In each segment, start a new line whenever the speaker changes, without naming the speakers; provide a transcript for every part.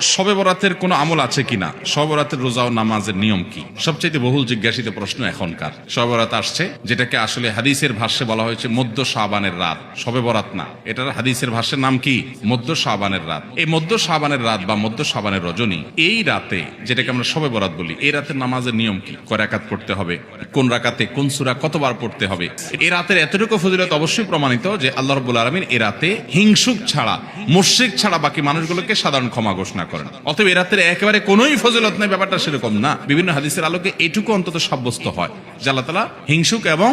শবে বরাতের কোনো আমল আছে কিনা? শবে বরাতের রোজা ও নামাজের নিয়ম কি? সবচাইতে বহুল জিজ্ঞাসিত প্রশ্ন এখনকার। শবে বরাত আসছে, যেটাকে আসলে হাদিসের ভাষ্যে বলা হয়েছে মধ্য শাবানের রাত। শবে বরাত না, এটার হাদিসের ভাষ্যের নাম কি? মধ্য শাবানের রাত। এই মধ্য শাবানের রাত বা মধ্য শাবানের রজনী, এই রাতে, যেটাকে আমরা শবে বরাত বলি, এই রাতের নামাজের নিয়ম কি? কয় রাকাত পড়তে হবে? কোন রাকাতে কোন সূরা কতবার পড়তে হবে? এই রাতের এতটুকু ফজিলত অবশ্যই প্রমাণিত যে আল্লাহ রব্বুল আলমিন এ রাতে হিংসুক ছাড়া, মুশ্রিক ছাড়া বাকি মানুষগুলোকে সাধারণ ক্ষমা ঘোষণা করেন। অতএব এ রাতের একেবারে কোনোই ফজিলত নাই, ব্যাপারটা সেরকম না। বিভিন্ন হাদিসের আলোকে এটুকু অন্তত সাব্যস্ত হয় যে আল্লাহ তালা হিংসুক এবং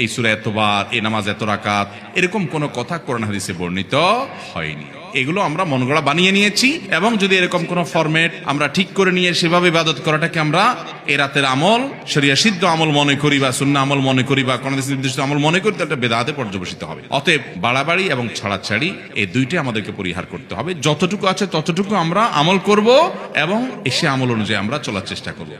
এই সুরা এতবার এই নামাজ এত রাকাত, এরকম কোনো কথা কোরআন হাদিসে বর্ণিত হয়নি। এগুলো আমরা মনগড়া বানিয়ে নিয়েছি এবং যদি এরকম কোনো ফরম্যাট আমরা ঠিক করে নিয়ে সেভাবে ইবাদত করাটাকে আমরা এ রাতের আমল, শরিয়া সিদ্ধ আমল মনে করি বা শূন্য আমল মনে করি বা কোনো নির্দিষ্ট আমল মনে করি, তাহলে বেদাতে পর্যবেসিত হবে। অতএব বাড়াবাড়ি এবং ছাড়াছাড়ি এই দুইটাই আমাদেরকে পরিহার করতে হবে। যতটুকু আছে ততটুকু আমরা আমল করব এবং এসে আমল অনুযায়ী আমরা চলার চেষ্টা করব।